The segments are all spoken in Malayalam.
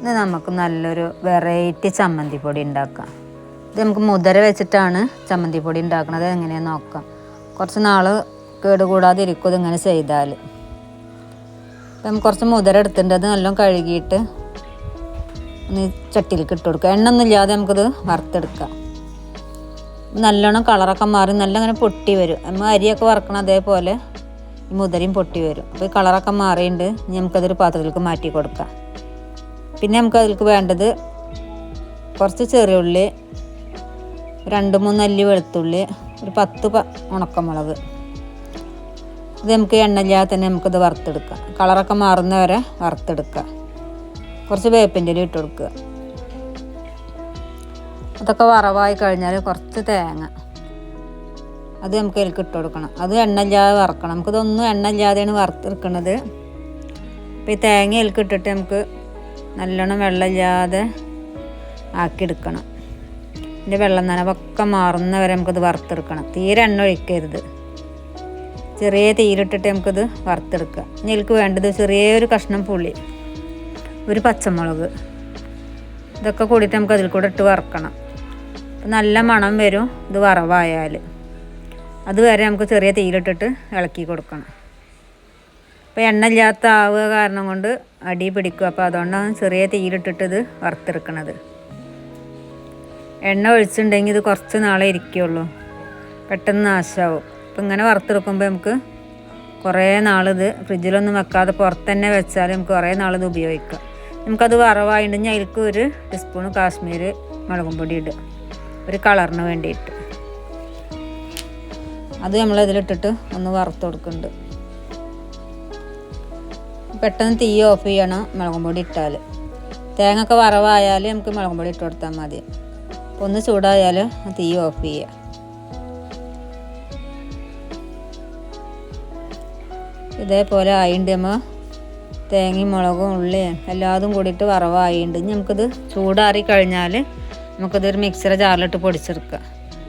ഇത് നമുക്ക് നല്ലൊരു വെറൈറ്റി ചമ്മന്തി പൊടി ഉണ്ടാക്കാം. ഇത് നമുക്ക് മുതിര വെച്ചിട്ടാണ് ചമ്മന്തി പൊടി ഉണ്ടാക്കുന്നത് എങ്ങനെയാന്ന് നോക്കാം. കുറച്ച് നാൾ കേടുകൂടാതെ ഇരിക്കും ഇതിങ്ങനെ ചെയ്താൽ നമുക്ക് കുറച്ച് മുതിര എടുത്തിട്ടുണ്ട്. അത് നല്ലോണം കഴുകിയിട്ട് ഒന്ന് ചട്ടിയിലേക്ക് ഇട്ട് കൊടുക്കുക എണ്ണൊന്നും ഇല്ലാതെ നമുക്കിത് വറുത്തെടുക്കാം. നല്ലോണം കളറൊക്കെ മാറി നല്ല ഇങ്ങനെ പൊട്ടി വരും. നമ്മൾ അരിയൊക്കെ വറക്കണം അതേപോലെ ഈ മുതിരയും പൊട്ടി വരും. അപ്പോൾ ഈ കളറൊക്കെ മാറിയിട്ടുണ്ട് ഇനി നമുക്കതൊരു പാത്രത്തിലേക്ക് മാറ്റി കൊടുക്കാം. പിന്നെ നമുക്ക് അതിലേക്ക് വേണ്ടത് കുറച്ച് ചെറിയ ഉള്ളി രണ്ട് മൂന്ന് അല്ലി വെളുത്തുള്ളി ഒരു പത്ത് പ ഉണക്കമുളക്. ഇത് നമുക്ക് എണ്ണയില്ലാതെ തന്നെ നമുക്കിത് വറുത്തെടുക്കാം. കളറൊക്കെ മാറുന്ന വരെ വറുത്തെടുക്കുക കുറച്ച് വേപ്പിന്റെ ഇല ഇട്ട് കൊടുക്കുക. അതൊക്കെ വറവായി കഴിഞ്ഞാൽ കുറച്ച് തേങ്ങ. അത് നമുക്ക് അതിലേക്ക് ഇട്ട് കൊടുക്കണം. അത് എണ്ണയില്ലാതെ വറക്കണം. നമുക്കിതൊന്നും എണ്ണയില്ലാതെയാണ് വറുത്തെടുക്കുന്നത് അപ്പോൾ ഈ തേങ്ങ അതിലേക്ക് ഇട്ടിട്ട് നമുക്ക് നല്ലോണം വെള്ളമില്ലാതെ ആക്കിയെടുക്കണം. ഇതിന്റെ വെള്ളം നനവൊക്കെ മാറുന്ന വരെ നമുക്കത് വറുത്തെടുക്കണം. തീരെ എണ്ണ ഒഴിക്കരുത്. ചെറിയ തീയിലിട്ടിട്ട് നമുക്കത് വറുത്തെടുക്കുക. ഇനി എനിക്ക് വേണ്ടത് ചെറിയൊരു കഷ്ണം പുളി ഒരു പച്ചമുളക് ഇതൊക്കെ കൂടിയിട്ട് നമുക്ക് അതിൽ കൂടെ ഇട്ട് വറുക്കണം. നല്ല മണം വരും ഇത് വറവായാൽ. അതുവരെ നമുക്ക് ചെറിയ തീയിലിട്ടിട്ട് ഇളക്കി കൊടുക്കണം. അപ്പോൾ എണ്ണ ഇല്ലാത്ത ആവുക കാരണം കൊണ്ട് അടി പിടിക്കും. അപ്പോൾ അതുകൊണ്ടാണ് ചെറിയ തീയിലിട്ടിട്ടത് വറുത്തെടുക്കണത്. എണ്ണ ഒഴിച്ചിട്ടുണ്ടെങ്കിൽ ഇത് കുറച്ച് നാളെ ഇരിക്കുള്ളൂ. പെട്ടെന്ന് നാശമാവും അപ്പം ഇങ്ങനെ വറുത്തെടുക്കുമ്പോൾ നമുക്ക് കുറേ നാളിത് ഫ്രിഡ്ജിലൊന്നും വെക്കാതെ പുറത്ത് തന്നെ വെച്ചാൽ നമുക്ക് കുറേ നാളിത് ഉപയോഗിക്കാം. നമുക്കത് വറവായിട്ടുണ്ടെങ്കിൽ അതിലേക്ക് ഒരു ടീസ്പൂൺ കാശ്മീർ മുളകും പൊടി ഇടുക. ഒരു കളറിന് വേണ്ടിയിട്ട്. അത് നമ്മളതിലിട്ടിട്ട് ഒന്ന് വറുത്തു കൊടുക്കുന്നുണ്ട് പെട്ടെന്ന് തീ ഓഫ് ചെയ്യണം മുളകും പൊടി ഇട്ടാൽ തേങ്ങ ഒക്കെ വറവായാൽ നമുക്ക് മുളകും പൊടി ഇട്ട് കൊടുത്താൽ മതി. ഒന്ന് ചൂടായാൽ തീ ഓഫ് ചെയ്യുക ഇതേപോലെ ആയിണ്ട് നമ്മൾ തേങ്ങയും മുളകും ഉള്ളിയും എല്ലാതും കൂടിയിട്ട് വറവായിണ്ട്. ഇനി നമുക്കിത് ചൂടാറി കഴിഞ്ഞാൽ നമുക്കിതൊരു മിക്സറ ജാറിലിട്ട് പൊടിച്ചെടുക്കുക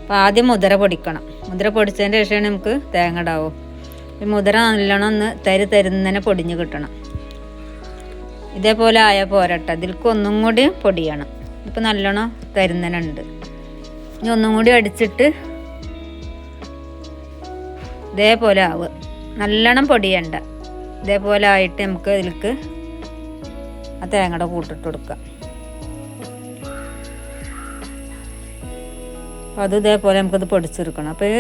അപ്പോൾ ആദ്യം മുതിര പൊടിക്കണം. മുതിര പൊടിച്ചതിന്റെ ശേഷമാണ് നമുക്ക് തേങ്ങ ഈ മുതിര നല്ലോണം ഒന്ന് തരി തരുന്നതിനെ പൊടിഞ്ഞ് കിട്ടണം. ഇതേപോലെ ആയ പോരട്ടെ. ഇതിൽക്ക് ഒന്നും കൂടി പൊടിയണം. ഇപ്പം നല്ലോണം തരുന്നതിനുണ്ട്. ഇനി ഒന്നും കൂടി അടിച്ചിട്ട് ഇതേപോലെ ആവുക നല്ലോണം പൊടിയണ്ട. ഇതേപോലെ ആയിട്ട് നമുക്ക് ഇതിലേക്ക് ആ തേങ്ങയുടെ കൂട്ടിട്ട് കൊടുക്കാം. അപ്പോൾ അത് ഇതേപോലെ നമുക്കത് പൊടിച്ചെടുക്കണം. അപ്പോൾ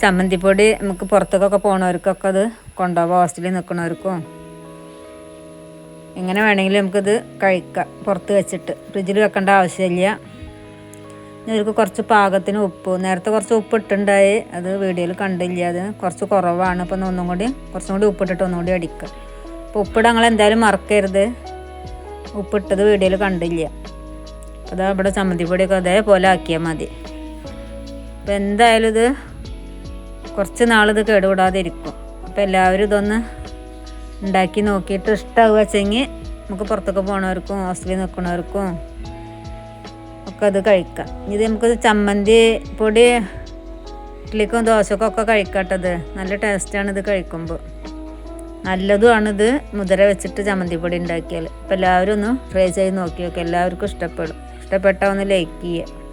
ചമ്മന്തിപ്പൊടി നമുക്ക് പുറത്തേക്കൊക്കെ പോണവർക്കൊക്കെ അത് കൊണ്ടുപോകാം. ഹോസ്റ്റലിൽ നിൽക്കുന്നവർക്കും. എങ്ങനെ വേണമെങ്കിലും നമുക്കിത് കഴിക്കാം. പുറത്ത് വെച്ചിട്ട്. ഫ്രിഡ്ജിൽ വെക്കേണ്ട ആവശ്യമില്ല. ഇവർക്ക് കുറച്ച് പാകത്തിന് ഉപ്പ്. നേരത്തെ കുറച്ച് ഉപ്പ് ഇട്ടുണ്ടായി അത് വീഡിയോയിൽ കണ്ടില്ല. അത് കുറച്ച് കുറവാണ്. അപ്പം ഒന്നും കൂടി കുറച്ചും കൂടി ഉപ്പിട്ടിട്ട് ഒന്നും കൂടി അടിക്കുക അപ്പോൾ ഉപ്പിട ഞങ്ങൾ എന്തായാലും മറക്കരുത്. ഉപ്പിട്ടത് വീഡിയോയിൽ കണ്ടില്ല. അതാ ഇവിടെ ചമ്മന്തിപ്പൊടിയൊക്കെ അതേപോലെ ആക്കിയാൽ മതി. അപ്പോൾ എന്തായാലും ഇത് കുറച്ച് നാളിത് കേടുകൂടാതെ ഇരിക്കും അപ്പോൾ എല്ലാവരും ഇതൊന്ന് ഉണ്ടാക്കി നോക്കിയിട്ട് ഇഷ്ടമാവുക വെച്ചെങ്കിൽ നമുക്ക് പുറത്തൊക്കെ പോണവർക്കും ഹോസ്റ്റലിൽ നിൽക്കുന്നവർക്കും ഒക്കെ അത് കഴിക്കാം. ഇത് നമുക്ക് ചമ്മന്തി പൊടി ഇഡ്ഡലിക്കും ദോശക്കും ഒക്കെ കഴിക്കാട്ടത്. നല്ല ടേസ്റ്റാണ് ഇത് കഴിക്കുമ്പോൾ. നല്ലതുമാണിത് മുതിര വെച്ചിട്ട് ചമ്മന്തി പൊടി ഉണ്ടാക്കിയാൽ. അപ്പോൾ എല്ലാവരും ഒന്ന് ട്രൈ ചെയ്ത് നോക്കി നോക്കുക എല്ലാവർക്കും ഇഷ്ടപ്പെടും. ഇഷ്ടപ്പെട്ടാൽ ഒന്ന് ലൈക്ക് ചെയ്യുക.